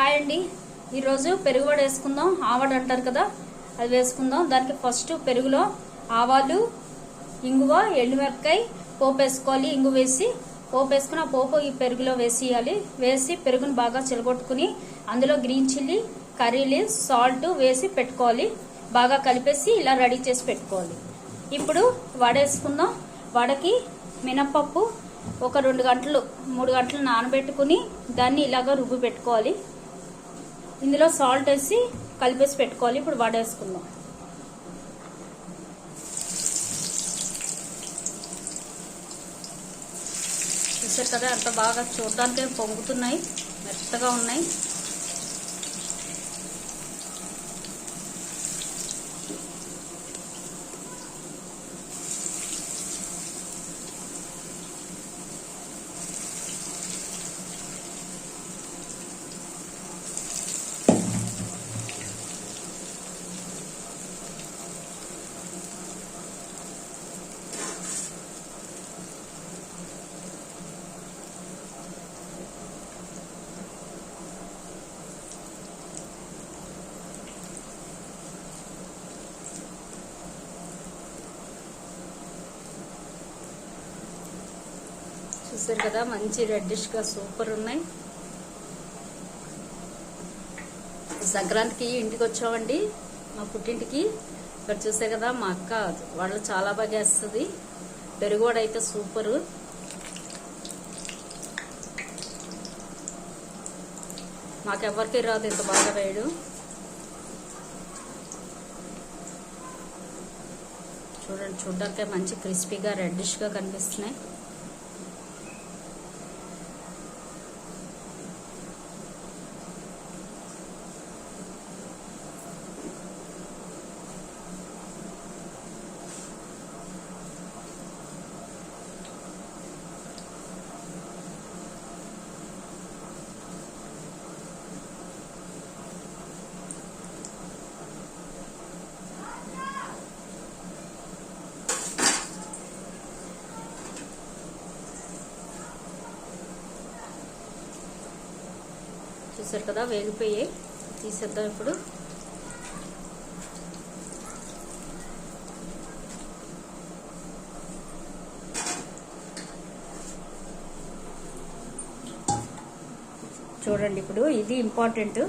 Hi అండి. ఈరోజు పెరుగు వడ వేసుకుందాం. ఆవడ అంటారు కదా అది వేసుకుందాం. దానికి ఫస్ట్ పెరుగులో ఆవాలు ఇంగువ ఎండుమిరపకాయ పోపు వేసుకోవాలి. ఇంగు వేసి పోపు వేసుకుని ఆ పోపు ఈ పెరుగులో వేసేయాలి. వేసి పెరుగును బాగా చిలగొట్టుకుని అందులో green chilli curry leaves salt వేసి పెట్టుకోవాలి. బాగా కలిపేసి ఇలా రెడీ చేసి పెట్టుకోవాలి. ఇప్పుడు వడ వేసుకుందాం. వడకి మినప్పప్పు ఒక రెండు గంటలు మూడు గంటలు నానబెట్టుకుని దాన్ని ఇలాగ రుబ్బు పెట్టుకోవాలి. ఇందులో సాల్ట్ వేసి కలిపేసి పెట్టుకోవాలి. ఇప్పుడు వడ వేసుకుందాం. చూసారు కదా అంత బాగా చూడడానికి పొంగుతున్నాయి మెత్తగా ఉన్నాయి. చూసారు కదా మంచి రెడ్డిష్గా సూపర్ ఉన్నాయి. సంక్రాంతికి ఇంటికి వచ్చామండి మా పుట్టింటికి. ఇక్కడ చూసారు కదా మా అక్క వాళ్ళు చాలా బాగా వేస్తుంది పెరుగు కూడా అయితే సూపరు మాకెవరికి రాదు ఇంత బాగా వేయడు. చూడండి చూడడానికి మంచి క్రిస్పీగా రెడ్డిష్గా కనిపిస్తున్నాయి. చూసారు కదా వేగిపోయి తీసేద్దాం ఇప్పుడు. చూడండి ఇప్పుడు ఇది ఇంపార్టెంట్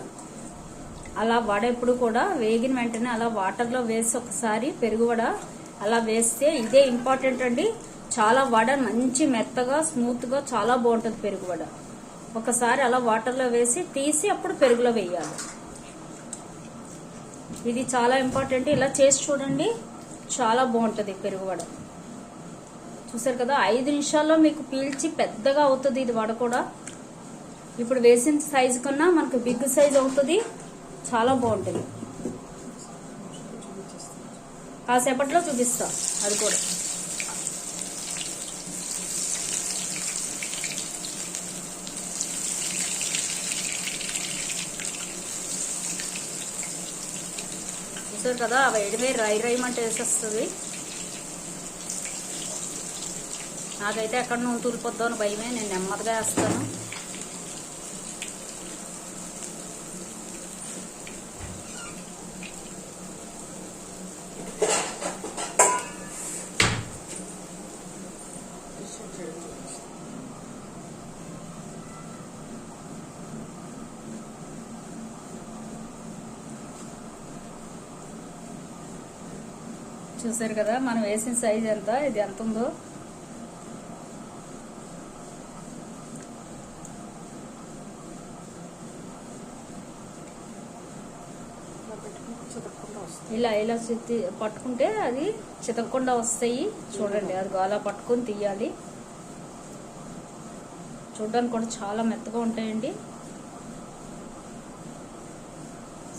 అలా వడ ఎప్పుడు కూడా వేగిన వెంటనే అలా వాటర్లో వేసి ఒకసారి పెరుగు వడ అలా వేస్తే ఇదే ఇంపార్టెంట్ అండి. చాలా వడ మంచి మెత్తగా స్మూత్గా చాలా బాగుంటుంది పెరుగు వడ ఒకసారి అలా వాటర్లో వేసి తీసి అప్పుడు పెరుగులో వేయాలి. ఇది చాలా ఇంపార్టెంట్ ఇలా చేసి చూడండి. చాలా బాగుంటుంది పెరుగు వడ. చూసారు కదా ఐదు నిమిషాల్లో మీకు పీల్చి పెద్దగా అవుతుంది ఇది వడ కూడా. ఇప్పుడు వేసిన సైజు కన్నా మనకు బిగ్ సైజ్ అవుతుంది. చాలా బాగుంటుంది. కాసేపట్లో చూపిస్తా. అది కూడా. చూసారు కదా వేడివే రై రైమంటే వేసేస్తుంది. నాకైతే ఎక్కడ నూనె తూలిపోద్దాం అని భయమే నేను నెమ్మదిగా వేస్తాను. చూసారు కదా మనం వేసిన సైజ్ ఎంత? ఇది ఎంత ఉందో? ఇలా ఇలా చిత్తి పట్టుకుంటే అది చితకకుండా వస్తాయి. చూడండి అది అలా పట్టుకొని తీయాలి. చూడడానికి కూడా చాలా మెత్తగా ఉంటాయండి.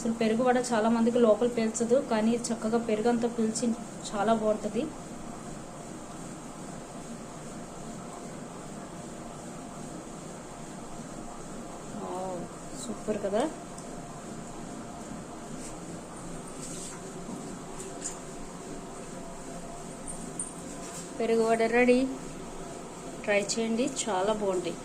అసలు పెరుగు వడ చాలా మందికి లోపల పీల్చదు కానీ చక్కగా పెరుగు అంతా పీల్చి చాలా బాగుంటుంది. సూపర్ కదా? పెరుగు వడ రెడీ. ట్రై చేయండి చాలా బాగుంటాయి.